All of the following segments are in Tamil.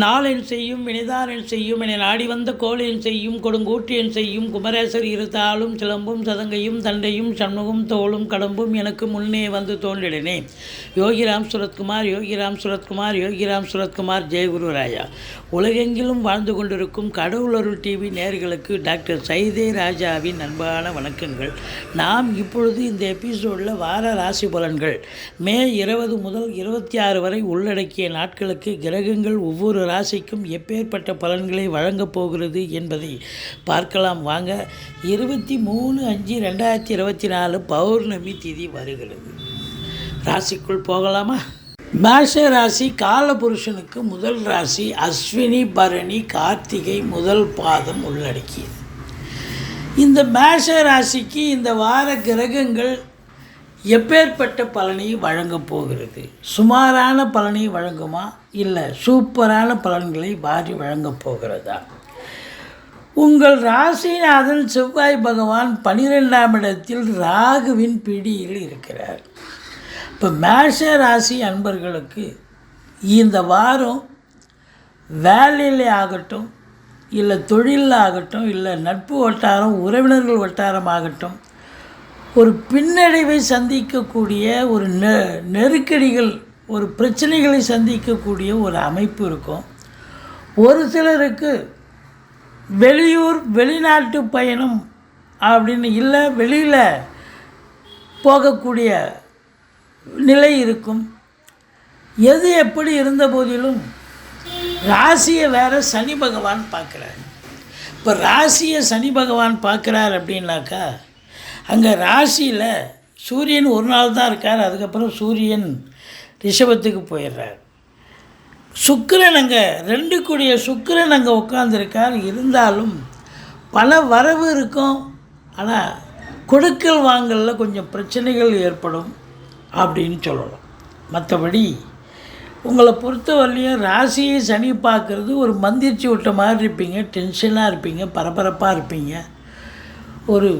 நாளென் செய்யும் வினைதானென் செய்யும் என நாடி வந்த கோளென் செய்யும் கொடுங்கூற்றியன் செய்யும் குமரேசர் இருத்தாலும் சிலம்பும் சதங்கையும் தண்டையும் சண்முகம் தோளும் கடம்பும் எனக்கு முன்னே வந்து தோன்றிடனே. யோகிராம் சுரத்குமார் யோகிராம் சுரத்குமார் யோகிராம் சுரத்குமார் ஜெயகுரு ராயா உலகெங்கிலும் வாழ்ந்து கொண்டிருக்கும் கடவுளருள் டிவி நேர்களுக்கு டாக்டர் சைதே ராஜாவின் அன்பான வணக்கங்கள். நாம் இப்பொழுது இந்த எபிசோடில் வார ராசி பலன்கள். மே இருபது முதல் இருபத்தி ஆறு வரை உள்ளடக்கிய நாட்களுக்கு கிரகங்கள் ஒவ்வொரு ராசிக்கும் எப்பேற்பட்ட பலன்களை வழங்கப் போகிறது என்பதை பார்க்கலாம். வாங்க இருபத்தி மூணு அஞ்சு ரெண்டாயிரத்தி இருபத்தி நாலு பௌர்ணமி திதி வருகிறது. ராசிக்குள் போகலாமா? மேஷ ராசி காலபுருஷனுக்கு முதல் ராசி அஸ்வினி பரணி கார்த்திகை முதல் பாதம் உள்ளடக்கியது. இந்த மேஷ ராசிக்கு இந்த வார கிரகங்கள் எப்பேற்பட்ட பலனை வழங்கப் போகிறது? சுமாரான பலனை வழங்குமா? இல்லை சூப்பரான பலன்களை வாரி வழங்கப் போகிறதா? உங்கள் ராசிநாதன் செவ்வாய் பகவான் பனிரெண்டாம் இடத்தில் ராகுவின் பிடியில் இருக்கிறார். இப்போ மேஷ ராசி அன்பர்களுக்கு இந்த வாரம் வேலையிலே ஆகட்டும் இல்லை தொழிலில் ஆகட்டும் இல்லை நட்பு வட்டாரம் உறவினர்கள் வட்டாரம் ஆகட்டும் ஒரு பின்னடைவை சந்திக்கக்கூடிய ஒரு நெ நெருக்கடிகள் ஒரு பிரச்சனைகளை சந்திக்கக்கூடிய ஒரு அமைப்பு இருக்கும். ஒரு சிலருக்கு வெளியூர் வெளிநாட்டு பயணம் அப்படின்னு இல்லை வெளியில் போகக்கூடிய நிலை இருக்கும். எது எப்படி இருந்த போதிலும் ராசியை வேற சனி பகவான் பார்க்குறார். இப்போ ராசியை சனி பகவான் பார்க்குறார் அப்படின்னாக்கா அங்கே ராசியில் சூரியன் ஒரு நாள் தான் இருக்கார் அதுக்கப்புறம் சூரியன் ரிஷபத்துக்கு போயிடுறார். சுக்கிரன் அங்கே ரெண்டு கூடிய சுக்கிரன் அங்கே உட்காந்துருக்கார் இருந்தாலும் பல வரவு இருக்கும். ஆனால் கொடுக்கல் வாங்கலில் கொஞ்சம் பிரச்சனைகள் ஏற்படும் அப்படின்னு சொல்லலாம். மற்றபடி உங்களை பொறுத்தவரையிலையும் ராசியை சனி பார்க்குறது ஒரு மந்திரிச்சு விட்ட மாதிரி இருப்பீங்க. டென்ஷனாக இருப்பீங்க பரபரப்பாக இருப்பீங்க. ஒரு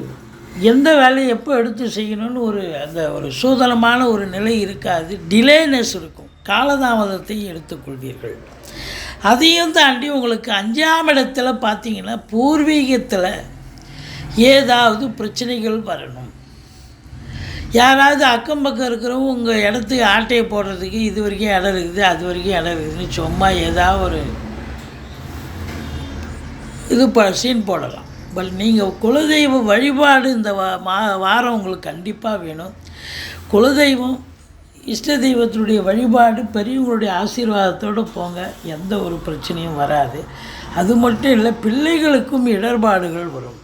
எந்த வேலையை எப்போ எடுத்து செய்யணும்னு ஒரு அந்த ஒரு சூதனமான ஒரு நிலை இருக்காது. டிலேனஸ் இருக்கும். காலதாமதத்தை எடுத்துக்கொள்வீர்கள். அதையும் தாண்டி உங்களுக்கு அஞ்சாம் இடத்துல பார்த்தீங்கன்னா பூர்வீகத்தில் ஏதாவது பிரச்சனைகள் வரணும். யாராவது அக்கம் பக்கம் இருக்கிறவங்க உங்கள் இடத்துக்கு ஆட்டையை போடுறதுக்கு இது வரைக்கும் இடம் இருக்குது அது வரைக்கும் இடம் இருக்குதுன்னு சும்மா ஏதாவது ஒரு இது ப சீன் போடலாம். பட் நீங்கள் குலதெய்வ வழிபாடு இந்த வா மா வாரம் உங்களுக்கு கண்டிப்பாக வேணும். குலதெய்வம் இஷ்ட தெய்வத்தினுடைய வழிபாடு பெரியவங்களுடைய ஆசீர்வாதத்தோடு போங்க. எந்த ஒரு பிரச்சனையும் வராது. அது மட்டும் இல்லை பிள்ளைகளுக்கும் இடர்பாடுகள் வரும்.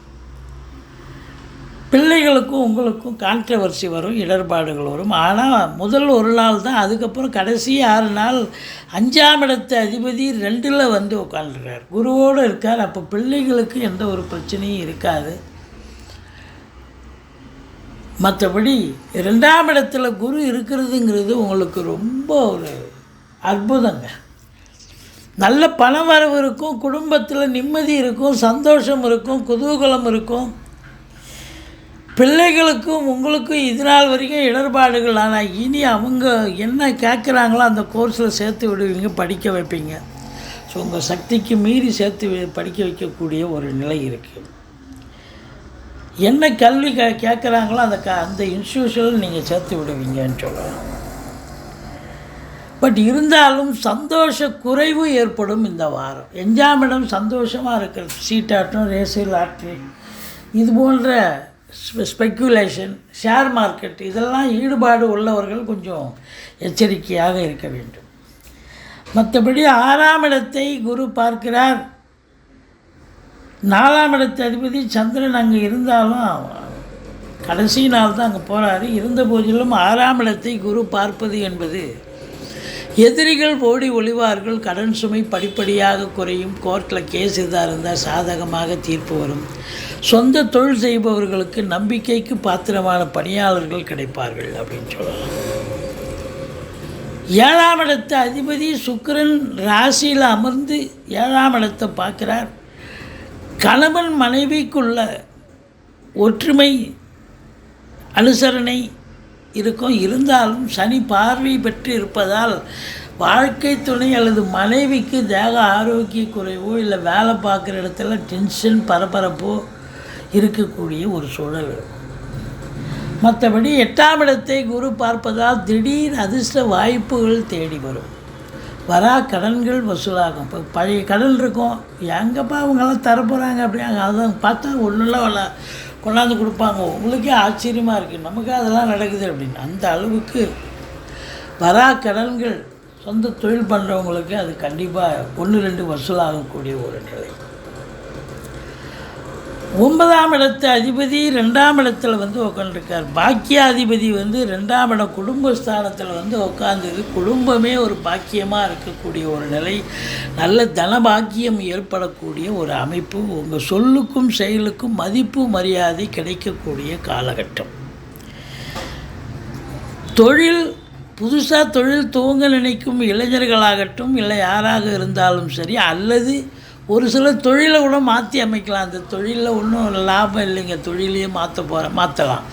பிள்ளைகளுக்கும் உங்களுக்கும் கான்ட்ரவர்சி வரும் இடர்பாடுகள் வரும். ஆனால் முதல் ஒரு நாள் தான் அதுக்கப்புறம் கடைசி ஆறு நாள் அஞ்சாம் இடத்து அதிபதி ரெண்டில் வந்து உட்காந்துருக்கார் குருவோடு இருக்கார். அப்போ பிள்ளைகளுக்கு எந்த ஒரு பிரச்சனையும் இருக்காது. மற்றபடி ரெண்டாம் இடத்துல குரு இருக்கிறதுங்கிறது உங்களுக்கு ரொம்ப ஒரு அற்புதங்க. நல்ல பண வரவு இருக்கும் குடும்பத்தில் நிம்மதி இருக்கும் சந்தோஷம் இருக்கும் குதூகலம் இருக்கும். பிள்ளைகளுக்கும் உங்களுக்கும் இது நாள் வரைக்கும் இடர்பாடுகள். ஆனால் இனி அவங்க என்ன கேட்குறாங்களோ அந்த கோர்ஸில் சேர்த்து விடுவீங்க படிக்க வைப்பீங்க. ஸோ உங்கள் சக்திக்கு மீறி சேர்த்து படிக்க வைக்கக்கூடிய ஒரு நிலை இருக்குது என்ன கல்வி க கேட்குறாங்களோ அந்த க அந்த இன்ஸ்டியூஷனில் நீங்கள் சேர்த்து விடுவீங்கன்னு சொல்லலாம். பட் இருந்தாலும் சந்தோஷ குறைவு ஏற்படும் இந்த வாரம். எஞ்சாமிடம் சந்தோஷமாக இருக்கிறது. சீட்டாட்டம் ரேசியல் லாட்ரி இது போன்ற ஸ்பெக்குலேஷன் ஷேர் மார்க்கெட் இதெல்லாம் ஈடுபாடு உள்ளவர்கள் கொஞ்சம் எச்சரிக்கையாக இருக்க வேண்டும். மற்றபடி ஆறாம் இடத்தை குரு பார்க்கிறார். நாலாம் இடத்து அதிபதி சந்திரன் அங்கே இருந்தாலும் கடைசி நாள் தான் அங்கே போகிறாரு இருந்த போதிலும் ஆறாம் இடத்தை குரு பார்ப்பது என்பது எதிரிகள் ஓடி ஒளிவார்கள் கடன் சுமை படிப்படியாக குறையும் கோர்ட்டில் கேஸ் இதாக இருந்தால் சாதகமாக தீர்ப்பு வரும். சொந்த தொழில் செய்பவர்களுக்கு நம்பிக்கைக்கு பாத்திரமான பணியாளர்கள் கிடைப்பார்கள் அப்படின்னு சொல்லலாம். ஏழாம் இடத்த அதிபதி சுக்கரன் ராசியில் அமர்ந்து ஏழாம் இடத்தை பார்க்குறார். கணவன் மனைவிக்குள்ள ஒற்றுமை அனுசரணை இருக்கும். இருந்தாலும் சனி பார்வை பெற்று இருப்பதால் வாழ்க்கை துணை அல்லது மனைவிக்கு தேக ஆரோக்கிய குறைவோ இல்லை வேலை பார்க்குற இடத்துல டென்ஷன் பரபரப்போ இருக்கக்கூடிய ஒரு சூழல் இருக்கும். மற்றபடி எட்டாம் இடத்தை குரு பார்ப்பதால் திடீர் அதிர்ஷ்ட வாய்ப்புகள் தேடி வரும். வரா கடன்கள் வசூலாகும். இப்போ பழைய கடன் இருக்கும். எங்கப்பா அவங்கெல்லாம் தரப்போகிறாங்க அப்படிங்க அதான் பார்த்தா ஒன்றும் வரல கொண்டாந்து கொடுப்பாங்க. உங்களுக்கே ஆச்சரியமாக இருக்குது நமக்கு அதெல்லாம் நடக்குது அப்படின்னு. அந்த அளவுக்கு வரா கடன்கள் சொந்த தொழில் பண்ணுறவங்களுக்கு அது கண்டிப்பாக ஒன்று ரெண்டு வசூலாகக்கூடிய ஒரு நிலை. ஒன்பதாம் இடத்து அதிபதி ரெண்டாம் இடத்துல வந்து உட்காந்துருக்கார் பாக்கியாதிபதி வந்து ரெண்டாம் இடம் குடும்பஸ்தானத்தில் வந்து உட்காந்தது குடும்பமே ஒரு பாக்கியமாக இருக்கக்கூடிய ஒரு நிலை. நல்ல தன பாக்கியம் ஏற்படக்கூடிய ஒரு அமைப்பு. உங்கள் சொல்லுக்கும் செயலுக்கும் மதிப்பு மரியாதை கிடைக்கக்கூடிய காலகட்டம். தொழில் புதுசாக தொழில் துவங்க நினைக்கும் இளைஞர்களாகட்டும் இல்லை யாராக இருந்தாலும் சரி அல்லது ஒரு சில தொழிலை கூட மாற்றி அமைக்கலாம். அந்த தொழிலில் ஒன்றும் லாபம் இல்லைங்க. தொழிலையே மாற்ற போகிற மாற்றலாம்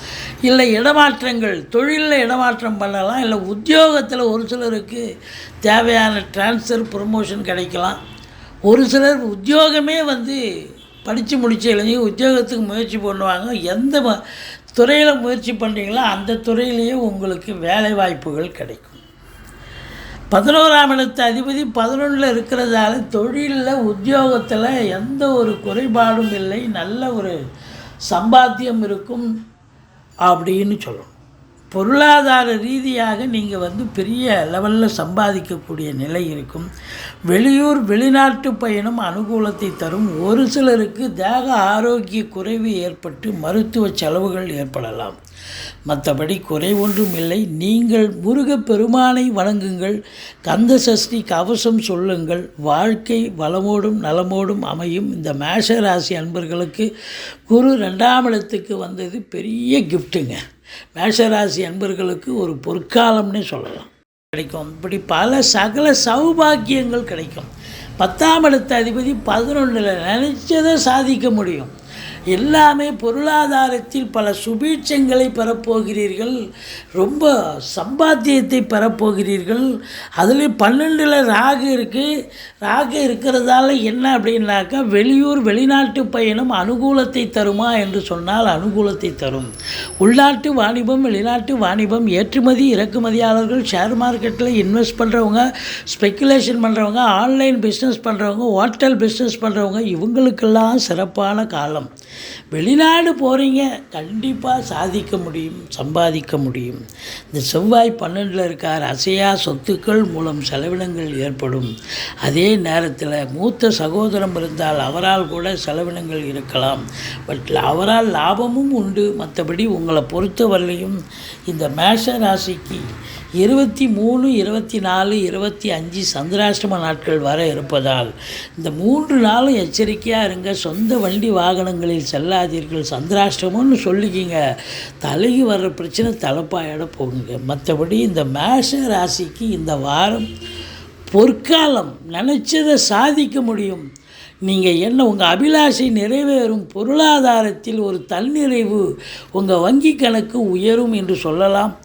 இல்லை இடமாற்றங்கள் தொழிலில் இடமாற்றம் பண்ணலாம். இல்லை உத்தியோகத்தில் ஒரு சிலருக்கு தேவையான ட்ரான்ஸ்ஃபர் ப்ரொமோஷன் கிடைக்கலாம். ஒரு சிலர் உத்தியோகமே வந்து படித்து முடிச்ச இளைஞர் உத்தியோகத்துக்கு முயற்சி பண்ணுவாங்க. எந்த துறையில் முயற்சி பண்ணுறீங்களோ அந்த துறையிலேயே உங்களுக்கு வேலை வாய்ப்புகள் கிடைக்கும். பதினோராம் இடத்து அதிபதி பதினொன்றில் இருக்கிறதால தொழிலில் உத்தியோகத்தில் எந்த ஒரு குறைபாடும் இல்லை நல்ல ஒரு சம்பாத்தியம் இருக்கும் அப்படின்னு சொல்லணும். பொருளாதார ரீதியாக நீங்கள் வந்து பெரிய லெவலில் சம்பாதிக்கக்கூடிய நிலை இருக்கும். வெளியூர் வெளிநாட்டு பயணம் அனுகூலத்தை தரும். ஒரு சிலருக்கு தேக ஆரோக்கிய குறைவு ஏற்பட்டு மருத்துவ செலவுகள் ஏற்படலாம். மற்றபடி குறை ஒன்றும் இல்லை நீங்கள் முருகப்பெருமானை வணங்குங்கள். கந்த சஷ்டி கவசம் சொல்லுங்கள். வாழ்க்கை வளமோடும் நலமோடும் அமையும். இந்த மேஷ ராசி அன்பர்களுக்கு குரு ரெண்டாம் இடத்துக்கு வந்தது பெரிய கிஃப்ட்டுங்க மேஷராசி அன்பர்களுக்கு ஒரு பொற்காலம்னே சொல்லலாம். கிடைக்கும். இப்படி பல சகல சௌபாக்கியங்கள் கிடைக்கும். பத்தாம் இடத்த அதிபதி பதினொன்றில் நினச்சதை சாதிக்க முடியும். எல்லாமே பொருளாதாரத்தில் பல சுபீட்சங்களை பெறப்போகிறீர்கள். ரொம்ப சம்பாத்தியத்தை பெறப்போகிறீர்கள். அதுலேயும் பன்னெண்டில் ராகு இருக்குது ராகு இருக்கிறதால என்ன அப்படின்னாக்கா வெளியூர் வெளிநாட்டு பயணம் அனுகூலத்தை தருமா என்று சொன்னால் அனுகூலத்தை தரும். உள்நாட்டு வாணிபம் வெளிநாட்டு வாணிபம் ஏற்றுமதி இறக்குமதியாளர்கள் ஷேர் மார்க்கெட்டில் இன்வெஸ்ட் பண்ணுறவங்க ஸ்பெக்குலேஷன் பண்ணுறவங்க ஆன்லைன் பிஸ்னஸ் பண்ணுறவங்க ஹோட்டல் பிஸ்னஸ் பண்ணுறவங்க இவங்களுக்கெல்லாம் சிறப்பான காலம். வெளிநாடு போகிறீங்க கண்டிப்பாக சாதிக்க முடியும் சம்பாதிக்க முடியும். இந்த செவ்வாய் பன்னெண்டில் இருக்கார். அசையா சொத்துக்கள் மூலம் செலவினங்கள் ஏற்படும். அதே நேரத்தில் மூத்த சகோதரம் இருந்தால் அவரால் கூட செலவினங்கள் இருக்கலாம். பட் அவரால் லாபமும் உண்டு. மற்றபடி உங்களை பொறுத்தவரையிலையும் இந்த மேஷ ராசிக்கு இருபத்தி மூணு இருபத்தி நாலு இருபத்தி அஞ்சு சந்திராஷ்டம நாட்கள் வர இருப்பதால் இந்த மூன்று நாளும் எச்சரிக்கையாக இருங்க. சொந்த வண்டி வாகனங்களில் செல்லாதீர்கள். சந்திராஷ்டமம்னு சொல்லிக்கிங்க தலைக்கு வர்ற பிரச்சனை தலைப்பாயிட போகுங்க. மற்றபடி இந்த மேஷ ராசிக்கு இந்த வாரம் பொற்காலம். நினச்சதை சாதிக்க முடியும். நீங்கள் என்ன உங்கள் அபிலாஷை நிறைவேறும். பொருளாதாரத்தில் ஒரு தன்னிறைவு உங்கள் வங்கி கணக்கு உயரும் என்று சொல்லலாம்.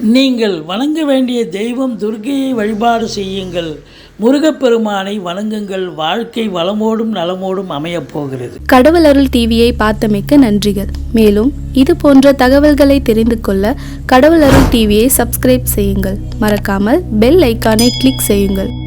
நீங்கள் வணங்க வேண்டிய தெய்வம் துர்கையை வழிபாடு செய்யுங்கள். முருகப்பெருமானை வணங்குங்கள். வாழ்க்கை வளமோடும் நலமோடும் அமையப் போகிறது. கடவுள் அருள் டிவியை பார்த்தமைக்க நன்றிகள். மேலும் இது போன்ற தகவல்களை தெரிந்து கொள்ள கடவுள் அருள் டிவியை சப்ஸ்கிரைப் செய்யுங்கள். மறக்காமல் பெல் ஐக்கானை கிளிக் செய்யுங்கள்.